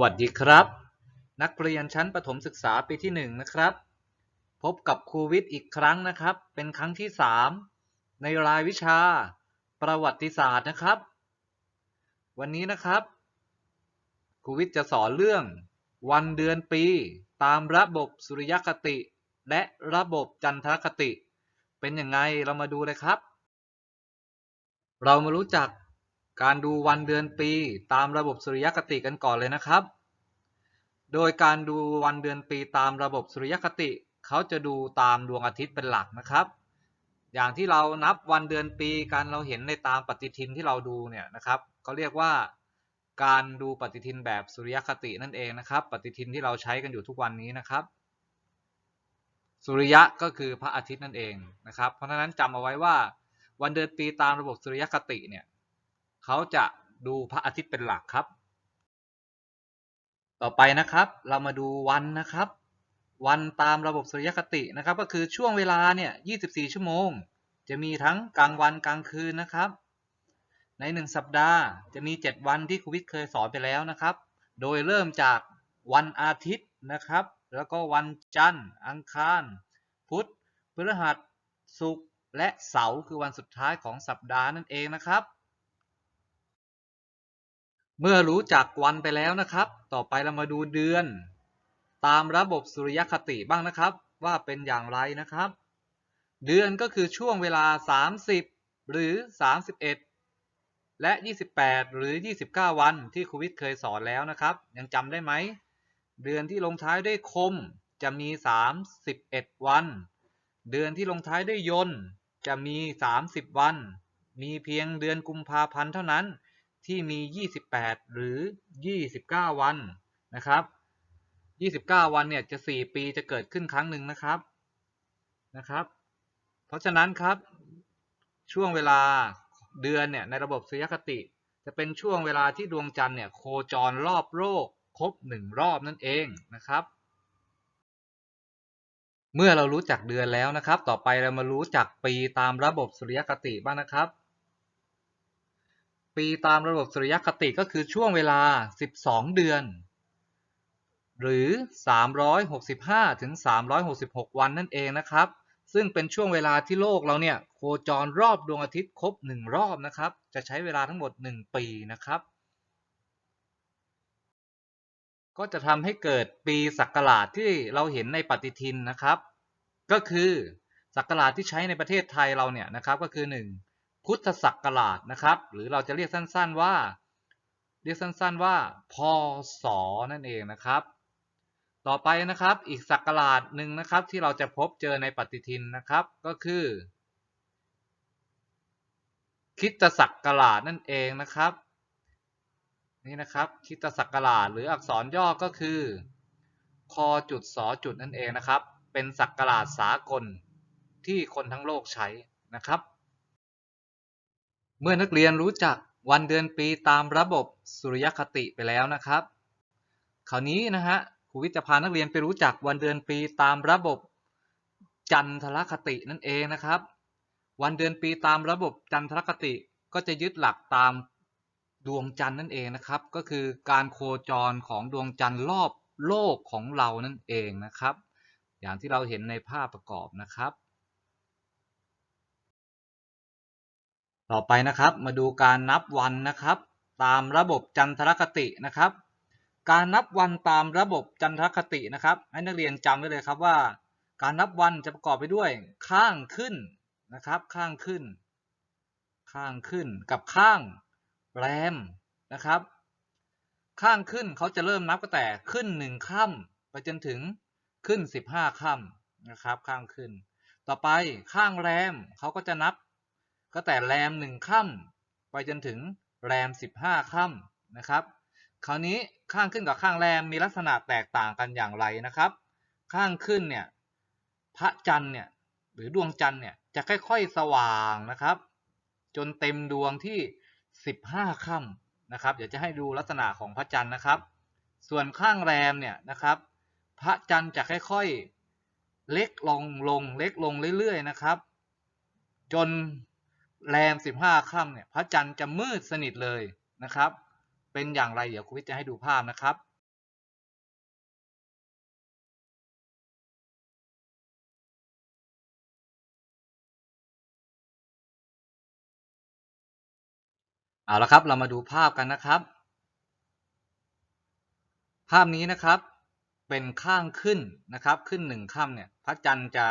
วัสดีครับ นักเรียนชั้นประถมศึกษาปีที่หนึ่งนะครับ พบกับครูวิทย์อีกครั้งนะครับ เป็นครั้งที่สามในรายวิชา ประวัติศาสตร์นะครับ วันนี้นะครับครูวิทย์จะสอนเรื่อง วันเดือนปี ตามระบบสุริยคติ และระบบจันทรคติ เป็นยังไงเรามาดูเลยครับ เรามารู้จัก การดูวันเดือนปีตามระบบสุริยคติกันก่อนเลยนะครับ โดยการดูวันเดือนปีตามระบบสุริยคติ เขาจะดูตามดวงอาทิตย์เป็นหลักนะครับ อย่างที่เรานับวันเดือนปีการเราเห็นในตามปฏิทินที่เราดูเนี่ยนะครับเขาเรียกว่าการดูปฏิทินแบบสุริยคตินั่นเองนะครับ ปฏิทินที่เราใช้กันอยู่ทุกวันนี้นะครับ สุริยะก็คือพระอาทิตย์นั่นเองนะครับ เพราะฉะนั้นจำเอาไว้ว่าวันเดือนปีตามระบบสุริยคติเนี่ย เขาจะดูพระอาทิตย์เป็นหลักครับ ต่อไปนะครับ เรามาดูวันนะครับ วันตามระบบสุริยคตินะครับ ก็คือช่วงเวลาเนี่ย 24 ชั่วโมง จะมีทั้งกลางวันกลางคืนนะครับ ใน 1 สัปดาห์จะมี 7 วันที่ครูวิทย์เคยสอนไปแล้วนะครับ โดยเริ่มจากวันอาทิตย์นะครับ แล้วก็วันจันทร์ อังคาร พุธพฤหัสศุกร์และเสาร์คือวันสุดท้ายของสัปดาห์นั่นเองนะครับ เมื่อรู้จักวันไปแล้วนะครับ ต่อไปเรามาดูเดือน ตามระบบสุริยคติบ้างนะครับ ว่าเป็นอย่างไรนะครับ เดือนก็คือช่วงเวลา 30 หรือ 31 และ 28 หรือ 29 วันที่ครูวิทย์เคยสอนแล้วนะครับ ยังจำได้ไหม เดือนที่ลงท้ายด้วยคมจะมี 31 วัน เดือนที่ลงท้ายด้วยยนจะมี 30 วัน มีเพียงเดือนกุมภาพันธ์เท่านั้น ที่มี 28 หรือ 29 วันนะครับ 29 วันเนี่ยจะ 4 ปีจะเกิดขึ้นครั้งหนึ่งนะครับนะครับ เพราะฉะนั้นครับช่วงเวลาเดือนเนี่ยในระบบสุริยคติ จะเป็นช่วงเวลาที่ดวงจันทร์เนี่ยโคจรรอบโลกครบหนึ่งรอบนั่นเองนะครับ เมื่อเรารู้จักเดือนแล้วนะครับ ต่อไปเรามารู้จักปีตามระบบสุริยคติบ้างนะครับ ปีตามระบบสุริยคติก็คือช่วงเวลา 12 เดือน หรือ 365ถึง366 วันนั่นเองนะครับ ซึ่งเป็นช่วงเวลาที่โลกเราเนี่ยโคจรรอบดวงอาทิตย์ครบ 1 รอบนะครับ จะใช้เวลาทั้งหมด 1 ปีนะครับ ก็จะทำให้เกิดปีศักราชที่เราเห็นในปฏิทินนะครับ ก็คือศักราชที่ใช้ในประเทศไทยเราเนี่ยนะครับก็คือ 1 พุทธศักราชนะครับ หรือเราจะเรียกสั้นๆว่า เรียกสั้นๆว่า พศ นั่นเองนะครับ ต่อไปนะครับอีกศักราชหนึ่งนะครับที่เราจะพบเจอในปฏิทินนะครับก็คือ คิตศักราชนั่นเองนะครับ นี่นะครับคิตศักราชหรืออักษรย่อก็คือคอจุดสอจุดนั่นเองนะครับ เป็นศักราชสากลที่คนทั้งโลกใช้นะครับ เมื่อนักเรียนรู้จักวันเดือนปีตามระบบสุริยคติไปแล้วนะครับ คราวนี้นะฮะครูวิทย์จะพานักเรียนไปรู้จักวันเดือนปีตามระบบ จันทรคตินั่นเองนะครับ วันเดือนปีตามระบบจันทรคติก็จะยึดหลักตามดวงจันทร์นั่นเองนะครับ ก็คือการโคจรของดวงจันทร์รอบโลกของเรานั่นเองนะครับ อย่างที่เราเห็นในภาพประกอบนะครับ ต่อไปนะครับมาดูการนับวันนะครับ ตามระบบจันทรคตินะครับ การนับวันตามระบบจันทรคตินะครับ ให้นักเรียนจำไว้เลยครับว่า การนับวันจะประกอบไปด้วย ข้างขึ้นนะครับ ข้างขึ้น ข้างขึ้นกับข้างแรมนะครับ ข้างขึ้นเขาจะเริ่มนับก็แต่ขึ้นหนึ่งค่ำไปจนถึงขึ้นสิบห้าค่ำนะครับ ข้างขึ้น ต่อไปข้างแรมเขาก็จะนับ ก็แต่แรมหนึ่งค่ำไปจนถึงแรมสิบห้าค่ำนะครับ คราวนี้ข้างขึ้นกับข้างแรมมีลักษณะแตกต่างกันอย่างไรนะครับ ข้างขึ้นเนี่ยพระจันทร์เนี่ยหรือดวงจันทร์เนี่ยจะค่อยๆสว่างนะครับ จนเต็มดวงที่ 15ค่ำนะครับ เดี๋ยวจะให้ดูลักษณะของพระจันทร์นะครับ ส่วนข้างแรมเนี่ยนะครับ พระจันทร์จะค่อยๆเล็กลงลงเล็กลงเรื่อยๆนะครับ จน แรม 15ค่ำเนี่ยพระจันทร์จะมืดสนิทเลยนะครับ เป็นอย่างไรเดี๋ยวครูวิทย์จะให้ดูภาพนะครับเอาละครับเรามาดูภาพกันนะครับ ภาพนี้นะครับเป็นข้างขึ้นนะครับ ขึ้นหนึ่งข้มเนี่ยพระจันทร์จะ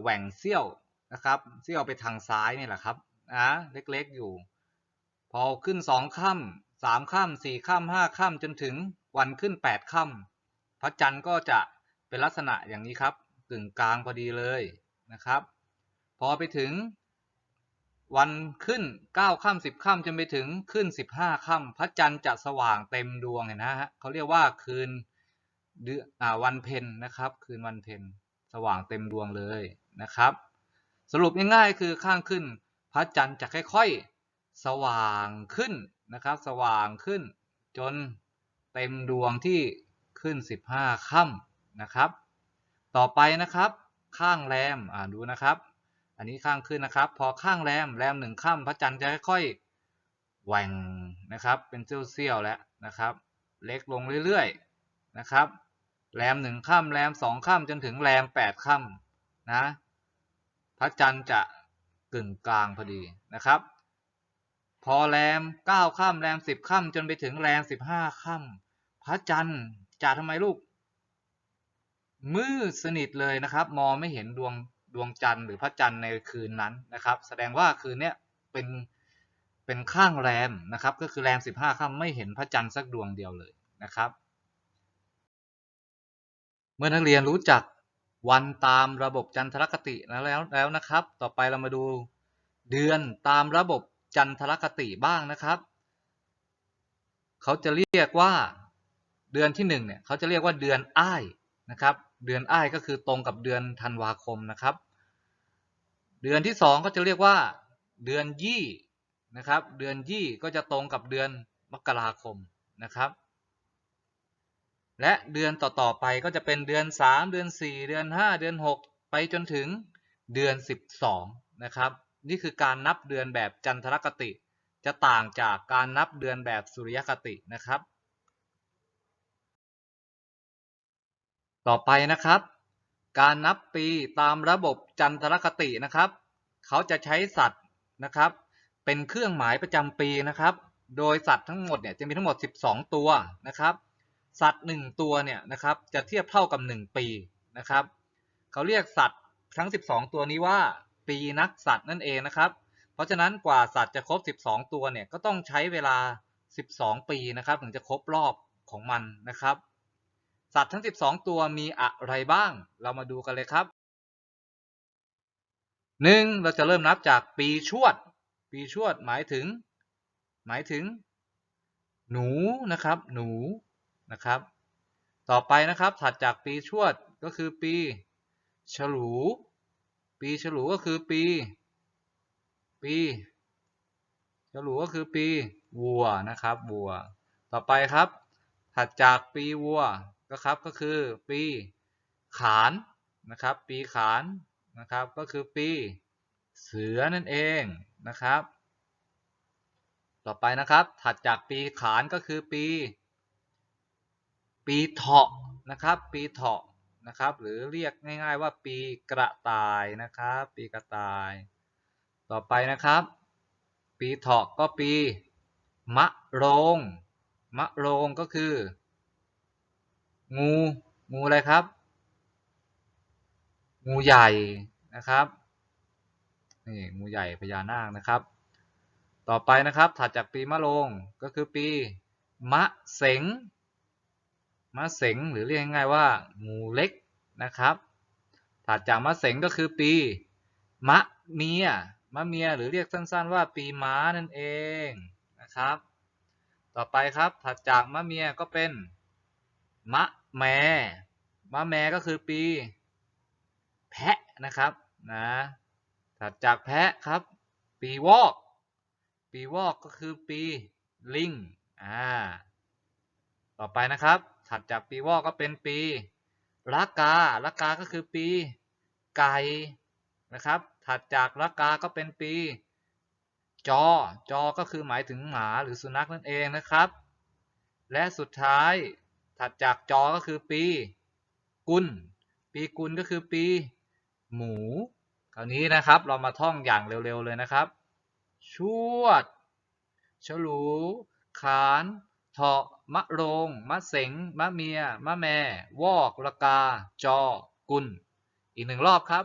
แหว่งเซี่ยว นะครับเสี้ยวไปทางซ้ายนี่แหละครับนะเล็กๆอยู่ พอขึ้นสองค่ำสามค่ำสี่ค่ำห้าค่ำจนถึงวันขึ้นแปดค่ำพระจันทร์ก็จะเป็นลักษณะอย่างนี้ครับกึ่งกลางพอดีเลยนะครับ พอไปถึงวันขึ้นเก้าค่ำสิบค่ำจนไปถึงขึ้นสิบห้าค่ำพระจันทร์จะสว่างเต็มดวงเห็นนะฮะเขาเรียกว่าคืนเดือนวันเพ็ญนะครับ คืนวันเพ็ญสว่างเต็มดวงเลยนะครับ สรุปง่ายๆคือข้างขึ้น พระจันทร์จะค่อยๆ สว่างขึ้นนะครับ สว่างขึ้น จนเต็มดวงที่ขึ้น 15ค่ำนะครับ ต่อไปนะครับข้างแรมอ่าดูนะครับ อันนี้ข้างขึ้นนะครับ พอข้างแรมแรมหนึ่งค่ำพระจันทร์จะค่อยๆแหว่งนะครับเป็นเสี้ยวๆแล้วนะครับ เล็กลงเรื่อยๆนะครับแรมหนึ่งค่ำแรมสองค่ำจนถึงแรมแปดค่ำนะ พระจันทร์จะกึ่งกลางพอดีนะครับ พอแรมเก้าค่ำแรมสิบค่ำจนไปถึงแรมสิบห้าค่ำพระจันทร์จะทำไมลูก มืดสนิทเลยนะครับ มองไม่เห็นดวงดวงจันทร์หรือพระจันทร์ในคืนนั้นนะครับ แสดงว่าคืนเนี้ยเป็นเป็นข้างแรมนะครับ ก็คือแรมสิบห้าค่ำไม่เห็นพระจันทร์สักดวงเดียวเลยนะครับ เมื่อนักเรียนรู้จัก วันตามระบบจันทรคติแล้วแล้วนะครับ ต่อไปเรามาดูเดือนตามระบบจันทรคติบ้างนะครับ เขาจะเรียกว่าเดือนที่หนึ่งเนี่ยเขาจะเรียกว่าเดือนอ้ายนะครับ เดือนอ้ายก็คือตรงกับเดือนธันวาคมนะครับ เดือนที่สองก็จะเรียกว่า เดือนยี่นะครับ เดือนยี่ก็จะตรงกับเดือนมกราคมนะครับ และเดือนต่อๆไปก็จะเป็นเดือน 3 เดือน 4 เดือน 5 เดือน 6 ไปจนถึงเดือน 12 นะครับ นี่คือการนับเดือนแบบจันทรคติ จะต่างจากการนับเดือนแบบสุริยคตินะครับ ต่อไปนะครับ การนับปีตามระบบจันทรคตินะครับ เขาจะใช้สัตว์นะครับ เป็นเครื่องหมายประจำปีนะครับ โดยสัตว์ทั้งหมดเนี่ยจะมีทั้งหมด 12 ตัวนะครับ สัตว์ 1 ตัวเนี่ยนะครับจะเทียบเท่ากับ 1 ปีนะครับเขาเรียกสัตว์ทั้ง 12 ตัวนี้ว่า ปีนักสัตว์นั่นเองนะครับ เพราะฉะนั้นกว่าสัตว์จะครบ 12 ตัวเนี่ยก็ต้องใช้เวลา 12 ปีนะครับถึงจะครบรอบของมันนะครับ สัตว์ทั้ง 12 ตัวมีอะไรบ้าง เรามาดูกันเลยครับ 1. เราจะเริ่มนับจากปีชวด ปีชวดหมายถึง หมายถึง หนูนะครับ หนู นะครับ ต่อไปนะครับถัดจากปีชวดก็คือปี ฉลู ปีฉลูก็คือปี ปี ฉลูก็คือปีวัวนะครับวัว ต่อไปครับ ถัดจากปีวัวก็ครับก็คือปีขานนะครับ ปีขานนะครับก็คือปีเสือนั่นเองนะครับ ต่อไปนะครับ ถัดจากปีขานก็คือปี ปีเถาะนะครับ ปีเถาะนะครับ หรือเรียกง่าย ๆ ว่าปีกระต่ายนะครับ ปีกระต่าย ต่อไปนะครับ ปีเถาะก็ปีมะโรง มะโรงก็คือ งู งูอะไรครับ งูใหญ่นะครับ นี่งูใหญ่พญานาคนะครับ ต่อไปนะครับ ถัดจากปีมะโรงก็คือปีมะเสง มะเสงหรือเรียกง่ายๆว่า งูเล็กนะครับ ถัดจากมะเสงก็คือปี มะเมีย มะเมียหรือเรียกสั้นๆว่าปีม้านั่นเองนะครับ ต่อไปครับถัดจากมะเมียก็เป็น มะแม มะแมก็คือปี แพะนะครับนะถัดจากแพะครับ ปีวอก ปีวอกก็คือปีลิงอ่าต่อไปนะครับ ถัดจากปีวอกก็เป็นปีละกาละกาก็คือปีไก่นะครับ ถัดจากละกาก็เป็นปี จอ จอก็คือหมายถึงหมาหรือสุนัขนั่นเองนะครับ และสุดท้ายถัดจากจอก็คือปี กุล ปีกุลก็คือปี หมูคราวนี้นะครับเรามาท่องอย่างเร็วๆเลยนะครับ ชวด ฉลูขาน ถาะมะโรง มะเสง มะเมีย มะแม่ วอกละกา จอ กุล อีกหนึ่งรอบครับ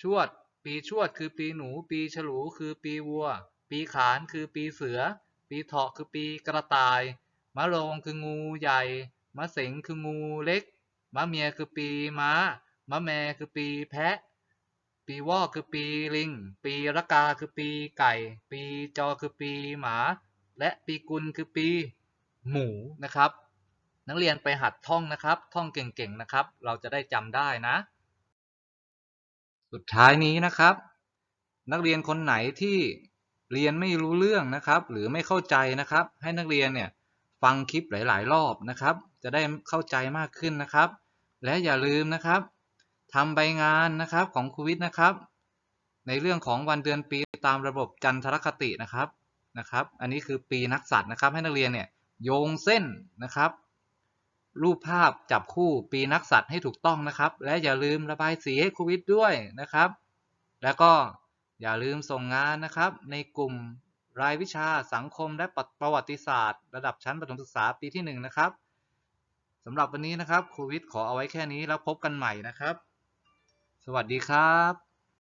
ชวด ปีชวดคือปีหนู ปีฉลูคือปีวัว ปีขานคือปีเสือ ปีเถาะคือปีกระต่าย มะโรงคืองูใหญ่ มะเสงคืองูเล็ก มะเมียคือปีม้า มะแม่คือปีแพะ ปีวอกคือปีลิง ปีระกาคือปีไก่ ปีจอคือปีหมา และปีกุลคือปี หมูนะครับ นักเรียนไปหัดท่องนะครับ ท่องเก่งๆนะครับ เราจะได้จำได้นะ สุดท้ายนี้นะครับ นักเรียนคนไหนที่เรียนไม่รู้เรื่องนะครับ หรือไม่เข้าใจนะครับ ให้นักเรียนเนี่ยฟังคลิปหลาย ๆ รอบนะครับ จะได้เข้าใจมากขึ้นนะครับ และอย่าลืมนะครับทำใบงานนะครับของครูวิทย์นะครับ ในเรื่องของวันเดือนปีตามระบบจันทรคตินะครับนะครับ อันนี้คือปีนักสัตว์นะครับ ให้นักเรียนเนี่ย โยงเส้นนะครับ รูปภาพจับคู่ปีนักสัตว์ให้ถูกต้องนะครับ และอย่าลืมระบายสีให้ครูวิทย์ด้วยนะครับ แล้วก็อย่าลืมส่งงานนะครับ ในกลุ่มรายวิชาสังคมและประวัติศาสตร์ ระดับชั้นประถมศึกษาปีที่ 1 นะครับสำหรับวันนี้นะครับครูวิทย์ขอเอาไว้แค่นี้แล้วพบกันใหม่นะครับ สวัสดีครับ